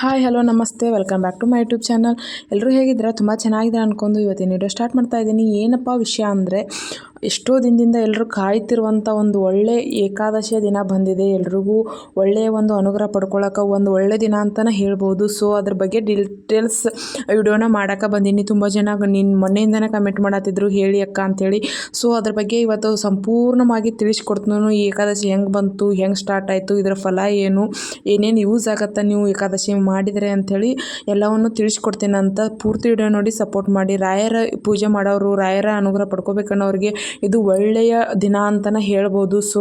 Hi hello namaste. Welcome back to my YouTube channel ಎಲ್ಲರೂ ಹೇಗಿದ್ದೀರಾ? ತುಂಬ ಚೆನ್ನಾಗಿದೆ ಅನ್ಕೊಂಡು ಇವತ್ತಿನ ವಿಡಿಯೋ ಸ್ಟಾರ್ಟ್ ಮಾಡ್ತಾ ಇದ್ದೀನಿ. ಏನಪ್ಪ ವಿಷಯ ಅಂದರೆ ಎಷ್ಟೋ ದಿನದಿಂದ ಎಲ್ಲರೂ ಕಾಯ್ತಿರುವಂಥ ಒಂದು ಒಳ್ಳೆ ಏಕಾದಶಿಯ ದಿನ ಬಂದಿದೆ. ಎಲ್ರಿಗೂ ಒಳ್ಳೆಯ ಒಂದು ಅನುಗ್ರಹ ಪಡ್ಕೊಳ್ಳೋಕೆ ಒಂದು ಒಳ್ಳೆ ದಿನ ಅಂತಲೇ ಹೇಳ್ಬೋದು. ಸೊ ಅದ್ರ ಬಗ್ಗೆ ಡೀಟೇಲ್ಸ್ ವಿಡಿಯೋನ ಮಾಡೋಕೆ ಬಂದೀನಿ. ತುಂಬ ಜನ ನಿನ್ನ ಮೊನ್ನೆಯಿಂದನೇ ಕಮೆಂಟ್ ಮಾಡತ್ತಿದ್ರು ಹೇಳಿ ಅಕ್ಕ ಅಂಥೇಳಿ ಸೊ ಅದ್ರ ಬಗ್ಗೆ ಇವತ್ತು ಸಂಪೂರ್ಣವಾಗಿ ತಿಳಿಸ್ಕೊಡ್ತೀನಿ ಈ ಏಕಾದಶಿ ಹೆಂಗೆ ಬಂತು, ಹೆಂಗೆ ಸ್ಟಾರ್ಟ್ ಆಯಿತು, ಇದರ ಫಲ ಏನು, ಏನೇನು ಯೂಸ್ ಆಗುತ್ತೆ ನೀವು ಏಕಾದಶಿ ಮಾಡಿದರೆ ಅಂಥೇಳಿ ಎಲ್ಲವನ್ನು ತಿಳಿಸ್ಕೊಡ್ತೀನಿ ಅಂತ ಪೂರ್ತಿ ವಿಡಿಯೋ ನೋಡಿ ಸಪೋರ್ಟ್ ಮಾಡಿ. ರಾಯರ ಪೂಜೆ ಮಾಡೋರು, ರಾಯರ ಅನುಗ್ರಹ ಪಡ್ಕೋಬೇಕನ್ನೋರಿಗೆ ಇದು ಒಳ್ಳೆಯ ದಿನ ಅಂತಲೇ ಹೇಳ್ಬೋದು. ಸೊ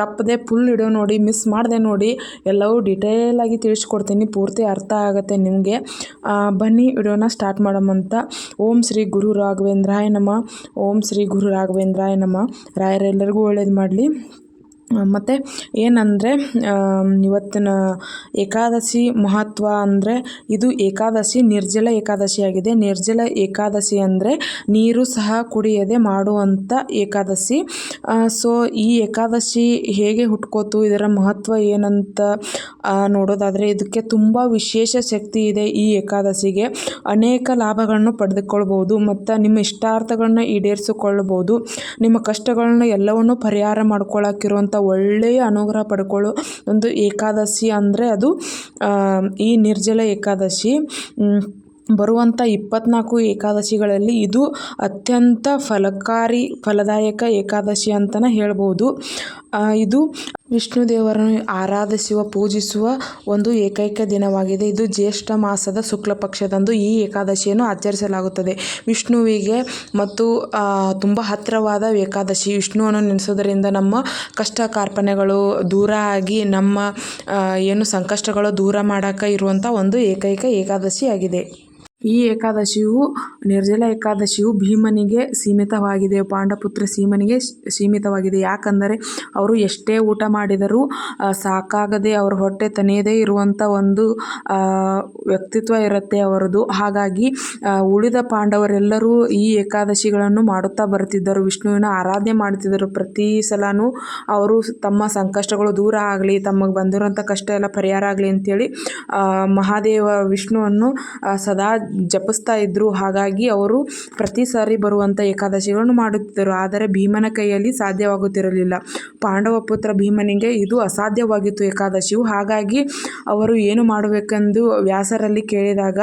ತಪ್ಪದೆ ಫುಲ್ ವಿಡಿಯೋ ನೋಡಿ ಮಿಸ್ ಮಾಡಿದೆ ನೋಡಿ, ಎಲ್ಲವೂ ಡಿಟೇಲಾಗಿ ತಿಳಿಸ್ಕೊಡ್ತೀನಿ. ಪೂರ್ತಿ ಅರ್ಥ ಆಗುತ್ತೆ ನಿಮಗೆ. ಬನ್ನಿ ವಿಡಿಯೋನ ಸ್ಟಾರ್ಟ್ ಮಾಡೋಮಂತ ಓಂ ಶ್ರೀ ಗುರು ರಾಘವೇಂದ್ರಾಯ ನಮ. ಓಂ ಶ್ರೀ ಗುರು ರಾಘವೇಂದ್ರಾಯ ನಮ. ರಾಯರೆಲ್ಲರಿಗೂ ಒಳ್ಳೇದು ಮಾಡಲಿ. ಮತ್ತು ಏನಂದರೆ ಇವತ್ತಿನ ಏಕಾದಶಿ ಮಹತ್ವ ಅಂದರೆ ಇದು ಏಕಾದಶಿ, ನಿರ್ಜಲ ಏಕಾದಶಿಯಾಗಿದೆ ನಿರ್ಜಲ ಏಕಾದಶಿ ಅಂದರೆ ನೀರು ಸಹ ಕುಡಿಯದೆ ಮಾಡುವಂಥ ಏಕಾದಶಿ. ಸೊ ಈ ಏಕಾದಶಿ ಹೇಗೆ ಹುಟ್ಕೋತು, ಇದರ ಮಹತ್ವ ಏನಂತ ನೋಡೋದಾದರೆ ಇದಕ್ಕೆ ತುಂಬ ವಿಶೇಷ ಶಕ್ತಿ ಇದೆ ಈ ಏಕಾದಶಿಗೆ. ಅನೇಕ ಲಾಭಗಳನ್ನು ಪಡೆದುಕೊಳ್ಬೋದು ಮತ್ತು ನಿಮ್ಮ ಇಷ್ಟಾರ್ಥಗಳನ್ನ ಈಡೇರಿಸಿಕೊಳ್ಳಬಹುದು ನಿಮ್ಮ ಕಷ್ಟಗಳನ್ನ ಎಲ್ಲವನ್ನು ಪರಿಹಾರ ಮಾಡ್ಕೊಳ್ಳೋಕ್ಕಿರುವಂಥ ಒಳ್ಳೆಯ ಅನುಗ್ರಹ ಪಡ್ಕೊಳ್ಳೋ ಒಂದು ಏಕಾದಶಿ ಅಂದರೆ ಅದು ಈ ನಿರ್ಜಲ ಏಕಾದಶಿ. ಬರುವಂಥ ಇಪ್ಪತ್ನಾಲ್ಕು ಏಕಾದಶಿಗಳಲ್ಲಿ ಇದು ಅತ್ಯಂತ ಫಲಕಾರಿ, ಫಲದಾಯಕ ಏಕಾದಶಿ ಅಂತಲೇ ಹೇಳ್ಬೋದು. ಇದು ವಿಷ್ಣು ದೇವರನ್ನು ಆರಾಧಿಸುವ, ಪೂಜಿಸುವ ಒಂದು ಏಕೈಕ ದಿನವಾಗಿದೆ. ಇದು ಜ್ಯೇಷ್ಠ ಮಾಸದ ಶುಕ್ಲ ಪಕ್ಷದಂದು ಈ ಏಕಾದಶಿಯನ್ನು ಆಚರಿಸಲಾಗುತ್ತದೆ. ವಿಷ್ಣುವಿಗೆ ಮತ್ತು ತುಂಬ ಹತ್ತಿರವಾದ ಏಕಾದಶಿ. ವಿಷ್ಣುವನ್ನು ನೆನೆಸೋದರಿಂದ ನಮ್ಮ ಕಷ್ಟ ಕಾರ್ಪಣ್ಯಗಳು ದೂರ ಆಗಿ, ನಮ್ಮ ಏನು ಸಂಕಷ್ಟಗಳು ದೂರ ಮಾಡೋಕ್ಕೆ ಇರುವಂಥ ಒಂದು ಏಕೈಕ ಏಕಾದಶಿ ಆಗಿದೆ ಈ ಏಕಾದಶಿಯು, ನಿರ್ಜಲ ಏಕಾದಶಿಯು ಭೀಮನಿಗೆ ಸೀಮಿತವಾಗಿದೆ. ಪಾಂಡಪುತ್ರ ಸೀಮನಿಗೆ ಸೀಮಿತವಾಗಿದೆ. ಯಾಕಂದರೆ ಅವರು ಎಷ್ಟೇ ಊಟ ಮಾಡಿದರೂ ಸಾಕಾಗದೆ ಅವರ ಹೊಟ್ಟೆ ತನೆಯದೇ ಇರುವಂಥ ಒಂದು ವ್ಯಕ್ತಿತ್ವ ಇರುತ್ತೆ ಅವರದು. ಹಾಗಾಗಿ ಉಳಿದ ಪಾಂಡವರೆಲ್ಲರೂ ಈ ಏಕಾದಶಿಗಳನ್ನು ಮಾಡುತ್ತಾ ಬರುತ್ತಿದ್ದರು. ವಿಷ್ಣುವಿನ ಆರಾಧನೆ ಮಾಡುತ್ತಿದ್ದರು. ಪ್ರತಿ ಸಲವೂ ಅವರು ತಮ್ಮ ಸಂಕಷ್ಟಗಳು ದೂರ ಆಗಲಿ, ತಮಗೆ ಬಂದಿರುವಂಥ ಕಷ್ಟ ಎಲ್ಲ ಪರಿಹಾರ ಆಗಲಿ ಅಂತೇಳಿ ಮಹಾದೇವ ವಿಷ್ಣುವನ್ನು ಸದಾ ಜಪಿಸ್ತಾ ಇದ್ದರು ಹಾಗಾಗಿ ಅವರು ಪ್ರತಿ ಸಾರಿ ಬರುವಂಥ ಏಕಾದಶಿಗಳನ್ನು ಮಾಡುತ್ತಿದ್ದರು. ಆದರೆ ಭೀಮನ ಕೈಯಲ್ಲಿ ಸಾಧ್ಯವಾಗುತ್ತಿರಲಿಲ್ಲ. ಪಾಂಡವ ಪುತ್ರ ಭೀಮನಿಗೆ ಇದು ಅಸಾಧ್ಯವಾಗಿತ್ತು ಏಕಾದಶಿಯು. ಹಾಗಾಗಿ ಅವರು ಏನು ಮಾಡಬೇಕೆಂದು ವ್ಯಾಸರಲ್ಲಿ ಕೇಳಿದಾಗ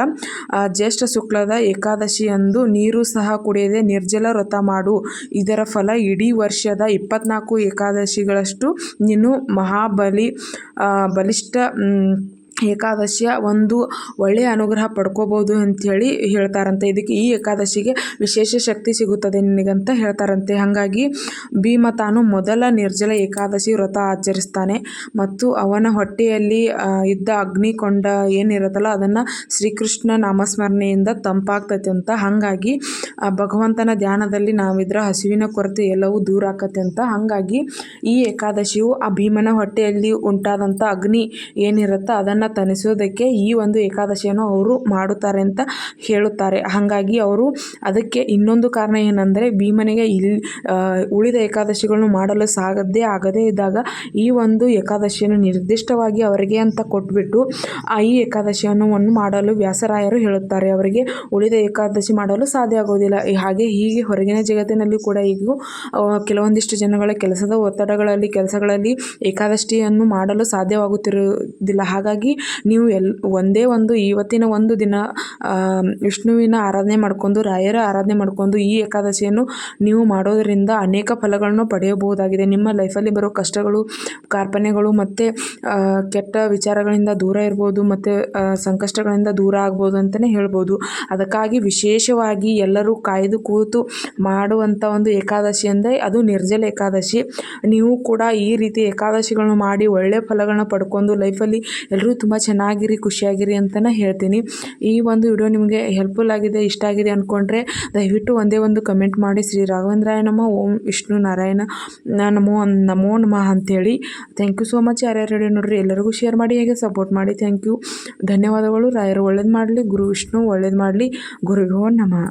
ಜ್ಯೇಷ್ಠ ಶುಕ್ಲದ ಏಕಾದಶಿಯಂದು ನೀರು ಸಹ ಕುಡಿಯದೆ ನಿರ್ಜಲ ವ್ರತ ಮಾಡು. ಇದರ ಫಲ ಇಡೀ ವರ್ಷದ ಇಪ್ಪತ್ನಾಲ್ಕು ಏಕಾದಶಿಗಳಷ್ಟು ನೀನು ಮಹಾಬಲಿ ಬಲಿಷ್ಠ ಏಕಾದಶಿಯ ಒಂದು ಒಳ್ಳೆಯ ಅನುಗ್ರಹ ಪಡ್ಕೋಬೋದು ಅಂಥೇಳಿ ಹೇಳ್ತಾರಂತೆ. ಇದಕ್ಕೆ ಈ ಏಕಾದಶಿಗೆ ವಿಶೇಷ ಶಕ್ತಿ ಸಿಗುತ್ತದೆ ನಿನಗಂತ ಹೇಳ್ತಾರಂತೆ. ಹಾಗಾಗಿ ಭೀಮ ತಾನು ಮೊದಲ ನಿರ್ಜಲ ಏಕಾದಶಿ ವ್ರತ ಆಚರಿಸ್ತಾನೆ ಮತ್ತು ಅವನ ಹೊಟ್ಟೆಯಲ್ಲಿ ಇದ್ದ ಅಗ್ನಿಕೊಂಡ ಏನಿರುತ್ತಲ್ಲ ಅದನ್ನು ಶ್ರೀಕೃಷ್ಣ ನಾಮಸ್ಮರಣೆಯಿಂದ ತಂಪಾಗ್ತೈತೆ ಅಂತ. ಹಾಗಾಗಿ ಭಗವಂತನ ಧ್ಯಾನದಲ್ಲಿ ನಾವಿದ್ರೆ ಹಸಿವಿನ ಕೊರತೆ ಎಲ್ಲವೂ ದೂರ ಆಕತ್ತೆ ಅಂತ. ಹಾಗಾಗಿ ಈ ಏಕಾದಶಿಯು ಆ ಭೀಮನ ಹೊಟ್ಟೆಯಲ್ಲಿ ಉಂಟಾದಂಥ ಅಗ್ನಿ ಏನಿರುತ್ತೋ ಅದನ್ನು ತಣಿಸೋದಕ್ಕೆ ಈ ಒಂದು ಏಕಾದಶಿಯನ್ನು ಅವರು ಮಾಡುತ್ತಾರೆ ಅಂತ ಹೇಳುತ್ತಾರೆ. ಹಾಗಾಗಿ ಅವರು ಅದಕ್ಕೆ ಇನ್ನೊಂದು ಕಾರಣ ಏನಂದರೆ, ಭೀಮನಿಗೆ ಇಲ್ಲಿ ಉಳಿದ ಏಕಾದಶಿಗಳನ್ನು ಮಾಡಲು ಸಾಗದೇ ಆಗದೇ ಇದ್ದಾಗ ಈ ಒಂದು ಏಕಾದಶಿಯನ್ನು ನಿರ್ದಿಷ್ಟವಾಗಿ ಅವರಿಗೆ ಅಂತ ಕೊಟ್ಬಿಟ್ಟು ಆ ಈ ಏಕಾದಶಿಯನ್ನು ಮಾಡಲು ವ್ಯಾಸರಾಯರು ಹೇಳುತ್ತಾರೆ. ಅವರಿಗೆ ಉಳಿದ ಏಕಾದಶಿ ಮಾಡಲು ಸಾಧ್ಯ ಆಗೋದಿಲ್ಲ ಹಾಗೆ ಹೀಗೆ ಹೊರಗಿನ ಜಗತ್ತಿನಲ್ಲಿ ಕೂಡ ಈಗ ಕೆಲವೊಂದಿಷ್ಟು ಜನಗಳ ಕೆಲಸದ ಒತ್ತಡಗಳಲ್ಲಿ, ಕೆಲಸಗಳಲ್ಲಿ ಏಕಾದಶಿಯನ್ನು ಮಾಡಲು ಸಾಧ್ಯವಾಗುತ್ತಿರುವುದಿಲ್ಲ. ಹಾಗಾಗಿ ನೀವು ಎಲ್, ಒಂದೇ ಒಂದು ಇವತ್ತಿನ ಒಂದು ದಿನ ವಿಷ್ಣುವಿನ ಆರಾಧನೆ ಮಾಡ್ಕೊಂಡು, ರಾಯರ ಆರಾಧನೆ ಮಾಡ್ಕೊಂಡು ಈ ಏಕಾದಶಿಯನ್ನು ನೀವು ಮಾಡೋದರಿಂದ ಅನೇಕ ಫಲಗಳನ್ನು ಪಡೆಯಬಹುದಾಗಿದೆ. ನಿಮ್ಮ ಲೈಫಲ್ಲಿ ಬರೋ ಕಷ್ಟಗಳು, ಕಾರ್ಪಣ್ಯಗಳು ಮತ್ತು ಕೆಟ್ಟ ವಿಚಾರಗಳಿಂದ ದೂರ ಇರ್ಬೋದು, ಮತ್ತು ಸಂಕಷ್ಟಗಳಿಂದ ದೂರ ಆಗ್ಬೋದು ಅಂತಲೇ ಹೇಳ್ಬೋದು. ಅದಕ್ಕಾಗಿ ವಿಶೇಷವಾಗಿ ಎಲ್ಲರೂ ಕಾಯ್ದು ಕೂತು ಮಾಡುವಂಥ ಒಂದು ಏಕಾದಶಿ ಅಂದರೆ ಅದು ನಿರ್ಜಲ ಏಕಾದಶಿ. ನೀವು ಕೂಡ ಈ ರೀತಿ ಏಕಾದಶಿಗಳನ್ನು ಮಾಡಿ ಒಳ್ಳೆಯ ಫಲಗಳನ್ನ ಪಡ್ಕೊಂಡು ಲೈಫಲ್ಲಿ ಎಲ್ಲರೂ ತುಂಬ ಚೆನ್ನಾಗಿರಿ, ಖುಷಿಯಾಗಿರಿ ಅಂತಲೇ ಹೇಳ್ತೀನಿ. ಈ ಒಂದು ವಿಡಿಯೋ ನಿಮಗೆ ಹೆಲ್ಪ್ಫುಲ್ ಆಗಿದೆ, ಇಷ್ಟ ಆಗಿದೆ ಅಂದ್ಕೊಂಡ್ರೆ ದಯವಿಟ್ಟು ಒಂದೇ ಒಂದು ಕಮೆಂಟ್ ಮಾಡಿ. ಶ್ರೀ ರಾಘವೇಂದ್ರಾಯ ನಮ್ಮ ಓಂ ವಿಷ್ಣು ನಾರಾಯಣ ನಮೋ ನಮೋ ನಮಃ ಅಂಥೇಳಿ ಥ್ಯಾಂಕ್ ಯು ಸೋ ಮಚ್ ಯಾರ್ಯಾರು ಹೇಳಿ ನೋಡ್ರಿ, ಎಲ್ಲರಿಗೂ ಶೇರ್ ಮಾಡಿ, ಹೇಗೆ ಸಪೋರ್ಟ್ ಮಾಡಿ. ಥ್ಯಾಂಕ್ ಯು ಧನ್ಯವಾದಗಳು. ರಾಯರು ಒಳ್ಳೇದು ಮಾಡಲಿ, ಗುರು ವಿಷ್ಣು ಒಳ್ಳೇದು ಮಾಡಲಿ. ಗುರುಗೋ ನಮಃ.